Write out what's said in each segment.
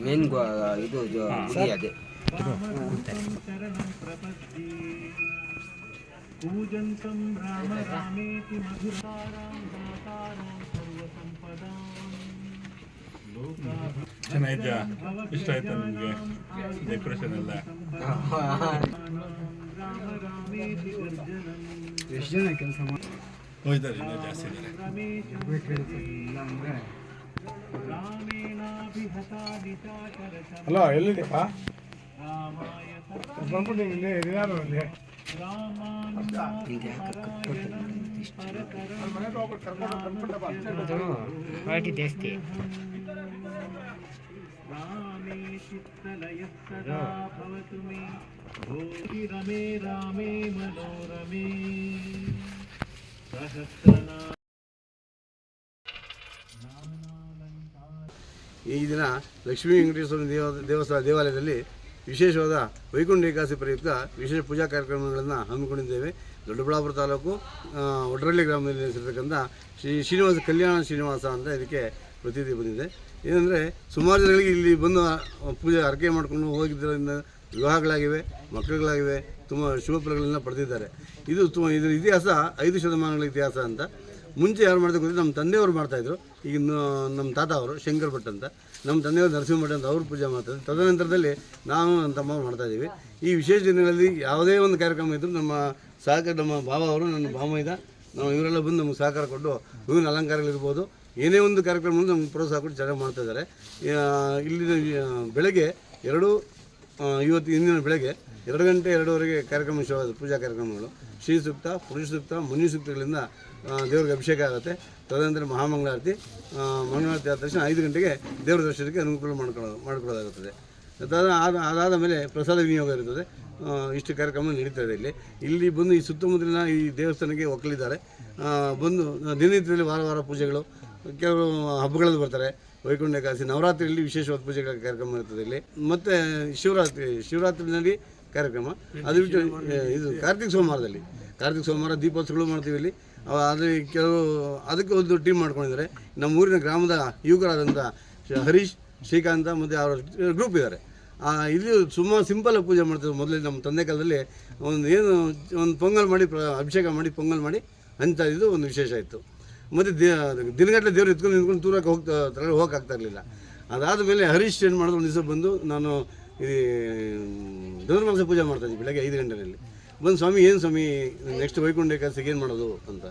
Main ಇದು ಜ- ಗುಡಿ ಅದೇ पूजन्तं राम रामेति मधुरारां दातारां सर्वसम्पदाम् लोकाः ಚೆನ್ನಾಗಿದ್ಯಾ ಇಷ್ಟ ಆಯ್ತಾ ನಿಮಗೆ ಡೆಕೋರೇಷನ್ ಎಲ್ಲ राम रामेति गर्जनम् ಎಷ್ಟು ಜನ ಕೆಲಸ ಮಾಡಿ ಹೋಯ್ತಾರೆ ಇನ್ನೂ ಜಾಸ್ತಿ ಇದ್ದಾರೆ रामेणाभिहतानि चाचरशं ಹಲೋ ಎಲ್ಲಿದ್ದೀಪ ಬಂದ್ಬಿಟ್ಟು ಇಲ್ಲಿ ಭವತುಮಿ ರಮೇ ರಾಮೇ ಮನೋರಮೇ ಸಹಸ್ರನಾ ಈ ದಿನ ಲಕ್ಷ್ಮೀ ವೆಂಕಟೇಶ್ವರ ದೇವ ದೇವಸ್ಥಾನ ದೇವಾಲಯದಲ್ಲಿ ವಿಶೇಷವಾದ ವೈಕುಂಠ ಏಕಾದಶಿ ಪ್ರಯುಕ್ತ ವಿಶೇಷ ಪೂಜಾ ಕಾರ್ಯಕ್ರಮಗಳನ್ನು ಹಮ್ಮಿಕೊಂಡಿದ್ದೇವೆ. ದೊಡ್ಡಬಳ್ಳಾಪುರ ತಾಲೂಕು ಒಡ್ರಳ್ಳಿ ಗ್ರಾಮದಲ್ಲಿ ನೆಲೆಸಿರ್ತಕ್ಕಂಥ ಶ್ರೀ ಶ್ರೀನಿವಾಸ ಕಲ್ಯಾಣ ಶ್ರೀನಿವಾಸ ಅಂತ ಇದಕ್ಕೆ ಪ್ರತೀತಿ ಬಂದಿದೆ. ಏನಂದರೆ ಸುಮಾರು ಜನಗಳಿಗೆ ಇಲ್ಲಿ ಬಂದು ಪೂಜೆ ಅರ್ಕೆ ಮಾಡಿಕೊಂಡು ಹೋಗಿದ್ದರಿಂದ ವಿವಾಹಗಳಾಗಿವೆ, ಮಕ್ಕಳುಗಳಾಗಿವೆ, ತುಂಬ ಶುಭ ಪಡೆದಿದ್ದಾರೆ. ಇದು ತು ಇದರ ಇತಿಹಾಸ ಐದು ಶತಮಾನಗಳ ಇತಿಹಾಸ ಅಂತ. ಮುಂಚೆ ಯಾರು ಮಾಡ್ತಾ ಗೊತ್ತಿಲ್ಲ ನಮ್ಮ ತಂದೆಯವರು ಮಾಡ್ತಾಯಿದ್ರು ಈಗ ನಮ್ಮ ತಾತ ಅವರು, ಶಂಕರ್ ಭಟ್ ಅಂತ. ನಮ್ಮ ತಂದೆಯವರು ನರಸಿಂಹ ಭಟ್ ಅಂತ ಅವರು ಪೂಜೆ ಮಾಡ್ತಾರೆ. ತದನಂತರದಲ್ಲಿ ನಾವು ನನ್ನ ತಮ್ಮ ಮಾಡ್ತಾಯಿದ್ದೀವಿ ಈ ವಿಶೇಷ ದಿನಗಳಲ್ಲಿ ಯಾವುದೇ ಒಂದು ಕಾರ್ಯಕ್ರಮ ಇದ್ದರೂ ನಮ್ಮ ಸಹಕಾರ, ನಮ್ಮ ಭಾವ ಅವರು ನನ್ನ ಭಾಮೈದ ನಾವು ಇವರೆಲ್ಲ ಬಂದು ನಮಗೆ ಸಹಕಾರ ಕೊಟ್ಟು ಹೂವಿನ ಅಲಂಕಾರಗಳಿರ್ಬೋದು ಏನೇ ಒಂದು ಕಾರ್ಯಕ್ರಮ ನಮ್ಗೆ ಪ್ರೋತ್ಸಾಹ ಕೊಟ್ಟು ಚೆನ್ನಾಗಿ ಮಾಡ್ತಾ ಇದ್ದಾರೆ. ಇಲ್ಲಿನ ಬೆಳಗ್ಗೆ ಎರಡು ಇವತ್ತು ಇಂದಿನ ಬೆಳಗ್ಗೆ ಎರಡು ಗಂಟೆ ಎರಡೂವರೆಗೆ ಕಾರ್ಯಕ್ರಮ ಶುರುವಾದ ಪೂಜಾ ಕಾರ್ಯಕ್ರಮಗಳು. ಶ್ರೀ ಸೂಕ್ತ, ಪುರುಷ ಸೂಕ್ತ, ಮುನಿ ಸೂಕ್ತಗಳಿಂದ ದೇವ್ರಿಗೆ ಅಭಿಷೇಕ ಆಗುತ್ತೆ. ತದನಂತರ ಮಹಾಮಂಗಳಾರತಿ ಮಂಗಳಾರತಿ ಆದ ತಕ್ಷಣ ಐದು ಗಂಟೆಗೆ ದೇವ್ರ ದರ್ಶನಕ್ಕೆ ಅನುಕೂಲ ಮಾಡ್ಕೊಳ್ಳೋದು ಮಾಡ್ಕೊಳ್ಳೋದಾಗುತ್ತದೆ ತದ ಆದ, ಅದಾದ ಮೇಲೆ ಪ್ರಸಾದ ವಿನಿಯೋಗ ಇರುತ್ತದೆ ಇಷ್ಟು ಕಾರ್ಯಕ್ರಮ ನಡೀತಾ ಇಲ್ಲಿ. ಇಲ್ಲಿ ಬಂದು ಈ ಸುತ್ತಮುತ್ತಲಿನ ಈ ದೇವಸ್ಥಾನಕ್ಕೆ ಒಕ್ಕಲಿದ್ದಾರೆ. ಬಂದು, ದಿನನಿತ್ಯದಲ್ಲಿ ವಾರ ವಾರ ಪೂಜೆಗಳು ಕೆಲವು ಹಬ್ಬಗಳಲ್ಲಿ ಬರ್ತಾರೆ. ವೈಕುಂಠ ಕಾಸಿ ನವರಾತ್ರಿಯಲ್ಲಿ ವಿಶೇಷವಾದ ಪೂಜೆಗಳ ಕಾರ್ಯಕ್ರಮ ಇರ್ತದೆ ಇಲ್ಲಿ. ಮತ್ತು ಶಿವರಾತ್ರಿ, ಶಿವರಾತ್ರಿನಲ್ಲಿ ಕಾರ್ಯಕ್ರಮ. ಅದು ಬಿಟ್ಟು ಇದು ಕಾರ್ತಿಕ ಸೋಮವಾರದಲ್ಲಿ. ಕಾರ್ತಿಕ ಸೋಮವಾರ ದೀಪೋತ್ಸವಗಳು ಮಾಡ್ತೀವಿ ಇಲ್ಲಿ. ಅದು ಕೆಲವು ಅದಕ್ಕೆ ಒಂದು ಟೀಮ್ ಮಾಡ್ಕೊಂಡಿದ್ದಾರೆ. ನಮ್ಮ ಊರಿನ ಗ್ರಾಮದ ಯುವಕರಾದಂಥ ಹರೀಶ್, ಶ್ರೀಕಾಂತ ಮತ್ತು ಅವರ ಗ್ರೂಪ್ ಇದ್ದಾರೆ. ಇಲ್ಲಿ ಸುಮ್ಮ ಸಿಂಪಲ್ ಪೂಜೆ ಮಾಡ್ತಿದ್ರು ಮೊದಲೇ ನಮ್ಮ ತಂದೆ ಕಾಲದಲ್ಲಿ. ಒಂದು ಏನು, ಒಂದು ಪೊಂಗಲ್ ಮಾಡಿ ಅಭಿಷೇಕ ಮಾಡಿ, ಪೊಂಗಲ್ ಮಾಡಿ ಅಂತ ಇದು ಒಂದು ವಿಶೇಷ ಇತ್ತು. ಮತ್ತು ದಿನಗಟ್ಟಲೆ ದೇವ್ರು ಎತ್ಕೊಂಡು ನಿಂತ್ಕೊಂಡು ದೂರಕ್ಕೆ ಹೋಗ್ತಾ ಹೋಗಕ್ಕೆ ಆಗ್ತಾ ಇರಲಿಲ್ಲ. ಅದಾದ ಮೇಲೆ ಹರೀಶ್ ಏನು ಮಾಡಿದ್ರು, ಒಂದು ದಿವಸ ಬಂದು ನಾನು ಈ, ಧನುರ್ಮಾಸ ಪೂಜೆ ಮಾಡ್ತಾ ಇದ್ದೆ ಬೆಳಗ್ಗೆ ಐದು ಗಂಟೆಯಲ್ಲಿ. ಬಂದು ಸ್ವಾಮಿ, ಏನು ಸ್ವಾಮಿ ನೆಕ್ಸ್ಟ್ ವೈಕುಂಠ ಏಕಾದಶಿಗೆ ಏನು ಮಾಡೋದು ಅಂತ.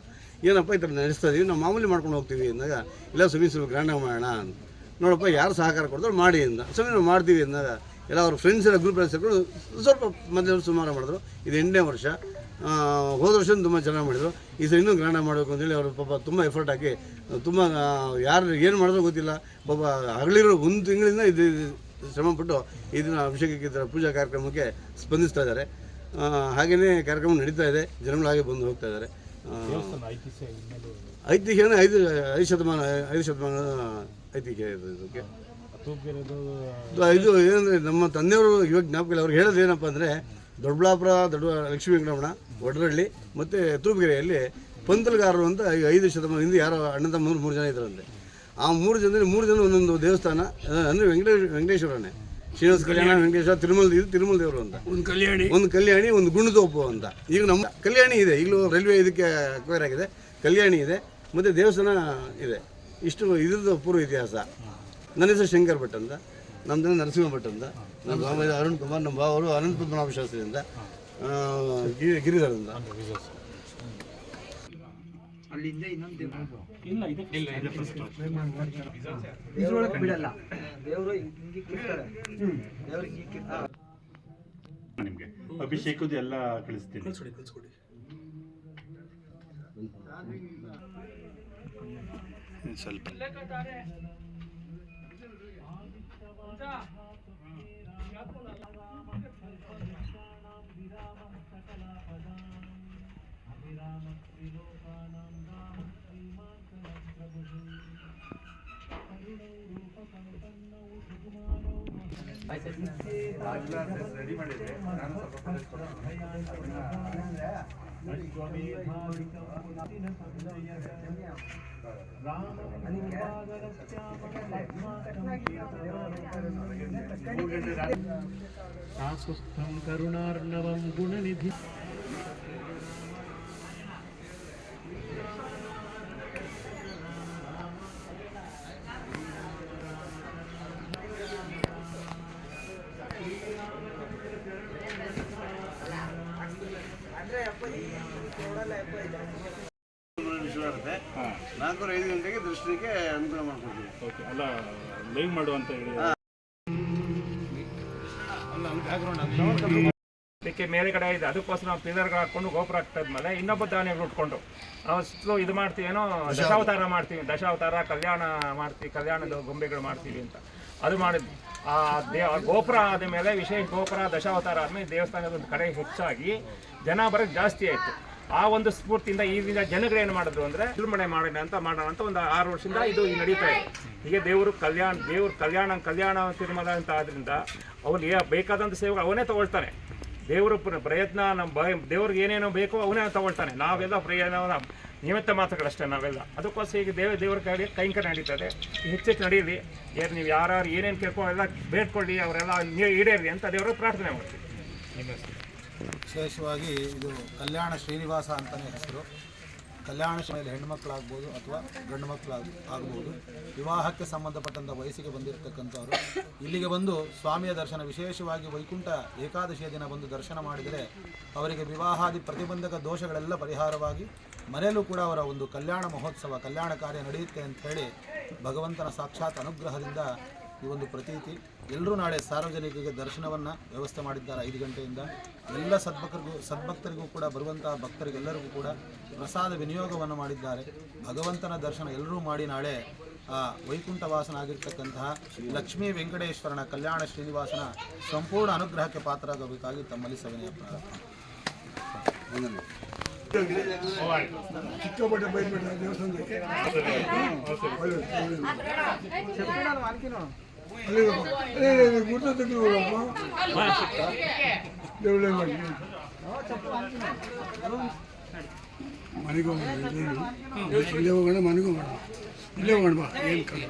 ಏನಪ್ಪ ಈ ಥರ ನಡೆಸ್ತಾ ಇದೀವಿ, ನಾವು ಮಾಮೂಲಿ ಮಾಡ್ಕೊಂಡು ಹೋಗ್ತೀವಿ ಅಂದಾಗ, ಇಲ್ಲ ಸ್ವಾಮಿ, ಸ್ವಲ್ಪ ಗ್ರ್ಯಾಂಡಾಗಿ ಮಾಡೋಣ ನೋಡಪ್ಪ, ಯಾರು ಸಹಕಾರ ಕೊಡ್ತಾರೆ ಮಾಡಿ ಅಂದ ಸ್ವಾಮಿ, ನಾವು ಮಾಡ್ತೀವಿ ಅಂದಾಗ, ಎಲ್ಲ ಅವ್ರ ಫ್ರೆಂಡ್ಸ್ ಎಲ್ಲ ಗ್ರೂಪ್ ಸೇರ್ಕೊಂಡು ಸ್ವಲ್ಪ ಮೊದಲು ಸುಮಾರು ಮಾಡಿದ್ರು. ಇದು ಎಂಟನೇ ವರ್ಷ. ಹೋದ ವರ್ಷ ತುಂಬ ಚೆನ್ನಾಗಿ ಮಾಡಿದರು. ಈ ಸರಿ ಇನ್ನೂ ಗ್ರ್ಯಾಂಡಾಗಿ ಮಾಡಬೇಕು ಅಂತೇಳಿ ಅವರು ಪಾಪ ತುಂಬ ಎಫರ್ಟ್ ಹಾಕಿ, ತುಂಬ ಯಾರು ಏನು ಮಾಡಿದ್ರು ಗೊತ್ತಿಲ್ಲ. ಪಾಪ ಹಗಲಿರೋ ಒಂದು ತಿಂಗಳಿಂದ ಇದು ಶ್ರಮಪಟ್ಟು ಇದನ್ನ ಅಭಿಷೇಕಕ್ಕೆ ಪೂಜಾ ಕಾರ್ಯಕ್ರಮಕ್ಕೆ ಸ್ಪಂದಿಸ್ತಾ ಇದ್ದಾರೆ. ಹಾಗೆಯೇ ಕಾರ್ಯಕ್ರಮ ನಡೀತಾ ಇದೆ. ಜನಗಳು ಹಾಗೆ ಬಂದು ಹೋಗ್ತಾ ಇದ್ದಾರೆ. ಐತಿಹ್ಯ ಅಂದರೆ ಐದು ಐದು ಶತಮಾನ ಐದು ಶತಮಾನ ಐತಿಹ್ಯ ಇದೆ ಇದಕ್ಕೆ ಇದು ಏನಂದರೆ ನಮ್ಮ ತಂದೆಯವರು ಇವಾಗ ಜ್ಞಾಪಕ ಅವ್ರಿಗೆ ಹೇಳೋದು ಏನಪ್ಪ ಅಂದರೆ ದೊಡ್ಡಬಳ್ಳಾಪುರ ದೊಡ್ಡ ಲಕ್ಷ್ಮೀ ವೆಂಕಟರಮಣ ಒಡ್ರಳ್ಳಿ ಮತ್ತು ತೂಪುಗೆರೆಯಲ್ಲಿ ಪಂತಲ್ಗಾರರು ಅಂತ ಐದು ಶತಮಾನ ಹಿಂದೆ ಯಾರೋ ಅಣ್ಣ ತಮ್ಮ ಮೂರು ಜನ ಇದ್ರಂತೆ. ಆ ಮೂರು ಜನ ಮೂರು ಜನ ಒಂದೊಂದು ದೇವಸ್ಥಾನ ಅಂದರೆ ವೆಂಕಟೇಶ್ ವೆಂಕಟೇಶ್ವರನೇ. ಶ್ರೀನಿವಾಸ ಕಲ್ಯಾಣ ವೆಂಕಟೇಶ್ವರ ತಿರುಮಲ ಇದು ತಿರುಮಲ ದೇವರು ಅಂತ. ಒಂದು ಕಲ್ಯಾಣಿ. ಒಂದು ಕಲ್ಯಾಣಿ ಒಂದು ಗುಂಡುತೋಪು ಅಂತ. ಈಗ ನಮ್ಮ ಕಲ್ಯಾಣಿ ಇದೆ. ಈಗಲೂ ರೈಲ್ವೆ ಇದಕ್ಕೆ ಅಕ್ವೈರ್ ಆಗಿದೆ. ಕಲ್ಯಾಣಿ ಇದೆ. ಮತ್ತು ದೇವಸ್ಥಾನ ಇದೆ. ಇಷ್ಟು ಇದ್ರದ್ದು ಪೂರ್ವ ಇತಿಹಾಸ. ನನ್ನ ಹೆಸರು ಶಂಕರ್ ಭಟ್ ಅಂತ. ನಮ್ಮ ಜನ ನರಸಿಂಹ ಭಟ್ ಅಂತ. ನಮ್ಮ ಬಾಬಾ ಅರುಣ್ ಕುಮಾರ್ ನಮ್ಮ ಭಾವರು ಅನಂತ ಪದ್ಮನಾಭ ಶಾಸ್ತ್ರಿ ಅಂತ. ಗಿರಿಧರ್ ಗಿರಿಧರಿಂದ ಅಲ್ಲಿಂದ ಇನ್ನೊಂದು ಇದ್ರೊಳಗೆ ಬಿಡಲ್ಲ. ದೇವರು ಹಿಂಗೆ ಕಿರ್ತಾರೆ ದೇವ್ರಿಗೆ ಹಿಂಗೆ ನಿಮಗೆ ಅಭಿಷೇಕದ್ದು ಎಲ್ಲ ಕಳಿಸ್ತೀನಿ. ಸ್ವಲ್ಪ. ರಾಮ आसुस्थं करुणार्णवं ನಾಲ್ಕು ಐದು ಗಂಟೆಗೆ ದರ್ಶನಕ್ಕೆ ಅನುಕೂಲ ಮಾಡ್ಕೊಡ್ತೀವಿ ಓಕೆ ಅಲ್ಲ ಲೈವ್ ಮಾಡು ಅಂತ ಹೇಳಿ ಇದಕ್ಕೆ ಮೇಲ್ಗಡೆ ಇದೆ. ಅದಕ್ಕೋಸ್ಕರ ನಾವು ಪಿಲ್ಲರ್ಗಳು ಹಾಕೊಂಡು ಗೋಪುರ ಮೇಲೆ ಇನ್ನೊಬ್ಬ ದಾನಿಗಳು ಉಟ್ಕೊಂಡು ನಾವು ಸುತ್ತಲೂ ಇದು ಮಾಡ್ತೀವಿ ಏನೋ ದಶಾವತಾರ ಮಾಡ್ತೀವಿ, ದಶಾವತಾರ ಕಲ್ಯಾಣ ಮಾಡ್ತೀವಿ, ಕಲ್ಯಾಣದ ಗೊಂಬೆಗಳು ಮಾಡ್ತೀವಿ ಅಂತ. ಅದು ಮಾಡಿದ್ವಿ. ಆ ದೇವ, ಗೋಪುರ ಆದ ಮೇಲೆ ವಿಶೇಷ ಗೋಪುರ, ದಶಾವತಾರ ಆದಮೇಲೆ ದೇವಸ್ಥಾನದ ಒಂದು ಕಡೆ ಹೆಚ್ಚಾಗಿ ಜನ ಬರೋದು ಜಾಸ್ತಿ ಆಯಿತು. ಆ ಒಂದು ಸ್ಫೂರ್ತಿಯಿಂದ ಈಗಿನ ಜನಗಳು ಏನು ಮಾಡಿದ್ರು ಅಂದರೆ ತಿರುಮಣೆ ಮಾಡೋಣ ಅಂತ ಮಾಡೋಣ ಅಂತ ಒಂದು ಆರು ವರ್ಷದಿಂದ ಇದು ನಡೀತಾ ಇದೆ. ಹೀಗೆ ದೇವರು ಕಲ್ಯಾಣ, ದೇವ್ರ ಕಲ್ಯಾಣ ಕಲ್ಯಾಣ ತಿರುಮಲ ಅಂತ ಆದ್ರಿಂದ ಅವನು ಬೇಕಾದಂಥ ಸೇವೆ ಅವನೇ ತಗೊಳ್ತಾನೆ. ದೇವರು ಪ್ರ- ಪ್ರಯತ್ನ ನಮ್ಮ ಬ ದೇವ್ರಿಗೆ ಏನೇನೋ ಬೇಕೋ ಅವನೇ ತಗೊಳ್ತಾನೆ. ನಾವೆಲ್ಲ ಪ್ರಯತ್ನ ನಿಮಿತ್ತ ಮಾತುಗಳಷ್ಟೇ ನಾವೆಲ್ಲ. ಅದಕ್ಕೋಸ್ಕರ ಈಗ ದೇವ ದೇವರ ಕಡೆ ಕೈಂಕ ನಡೀತದೆ. ಹೆಚ್ಚೆಚ್ಚು ನಡೀಲಿ ಏನು ನೀವು ಯಾರು ಏನೇನು ಕೇಳ್ಕೊ ಎಲ್ಲ ಬೇಡ್ಕೊಳ್ಳಿ, ಅವರೆಲ್ಲ ಈಡೇರಿ ಅಂತ ದೇವರ ಪ್ರಾರ್ಥನೆ ಮಾಡ್ತೀವಿ. ವಿಶೇಷವಾಗಿ ಇದು ಕಲ್ಯಾಣ ಶ್ರೀನಿವಾಸ ಅಂತಲೇ ಹೆಸರು. ಕಲ್ಯಾಣ ಶ್ರೀ ಹೆಣ್ಮಕ್ಳಾಗ್ಬೋದು ಅಥವಾ ಗಂಡು ಮಕ್ಕಳಾಗ ಆಗ್ಬೋದು. ವಿವಾಹಕ್ಕೆ ಸಂಬಂಧಪಟ್ಟಂಥ ವಯಸ್ಸಿಗೆ ಬಂದಿರತಕ್ಕಂಥವ್ರು. ಇಲ್ಲಿಗೆ ಬಂದು ಸ್ವಾಮಿಯ ದರ್ಶನ ವಿಶೇಷವಾಗಿ ವೈಕುಂಠ ಏಕಾದಶಿಯ ದಿನ ಬಂದು ದರ್ಶನ ಮಾಡಿದರೆ ಅವರಿಗೆ ವಿವಾಹಾದಿ ಪ್ರತಿಬಂಧಕ ದೋಷಗಳೆಲ್ಲ ಪರಿಹಾರವಾಗಿ ಮನೆಯಲ್ಲೂ ಕೂಡ ಅವರ ಒಂದು ಕಲ್ಯಾಣ ಮಹೋತ್ಸವ, ಕಲ್ಯಾಣ ಕಾರ್ಯ ನಡೆಯುತ್ತೆ ಅಂತ ಹೇಳಿ ಭಗವಂತನ ಸಾಕ್ಷಾತ್ ಅನುಗ್ರಹದಿಂದ ಈ ಒಂದು ಪ್ರತೀತಿ. ಎಲ್ಲರೂ ನಾಳೆ ಸಾರ್ವಜನಿಕರಿಗೆ ದರ್ಶನವನ್ನು ವ್ಯವಸ್ಥೆ ಮಾಡಿದ್ದಾರೆ ಐದು ಗಂಟೆಯಿಂದ. ಎಲ್ಲ ಸದ್ಭಕ್ತರಿಗೂ ಸದ್ಭಕ್ತರಿಗೂ ಕೂಡ ಬರುವಂತಹ ಭಕ್ತರಿಗೆಲ್ಲರಿಗೂ ಕೂಡ ಪ್ರಸಾದ ವಿನಿಯೋಗವನ್ನು ಮಾಡಿದ್ದಾರೆ. ಭಗವಂತನ ದರ್ಶನ ಎಲ್ಲರೂ ಮಾಡಿ ನಾಳೆ, ಆ ವೈಕುಂಠ ವಾಸನಾಗಿರ್ತಕ್ಕಂತಹ ಲಕ್ಷ್ಮೀ ವೆಂಕಟೇಶ್ವರನ ಕಲ್ಯಾಣ ಶ್ರೀನಿವಾಸನ ಸಂಪೂರ್ಣ ಅನುಗ್ರಹಕ್ಕೆ ಪಾತ್ರರಾಗಬೇಕಾಗಿ ತಮ್ಮಲ್ಲಿ ಸವಿನಯ ಪ್ರಾರ್ಥನೆ. ಚಿಕ್ಕಪಟ್ಟೆ ಬೈಟ್ಬಿಟ್ಟ ದೇವಸ್ಥಾನಕ್ಕೆ ಮನೆಗೆ ಹೋಗೋಣ ಇಲ್ಲೇ ಹೋಗೋಣ ಮನೆಗೆ ಹೋಗೋಣ ಇಲ್ಲೇ ಹೋಗೋಣ ಬಾ ಏನು ಕಷ್ಟ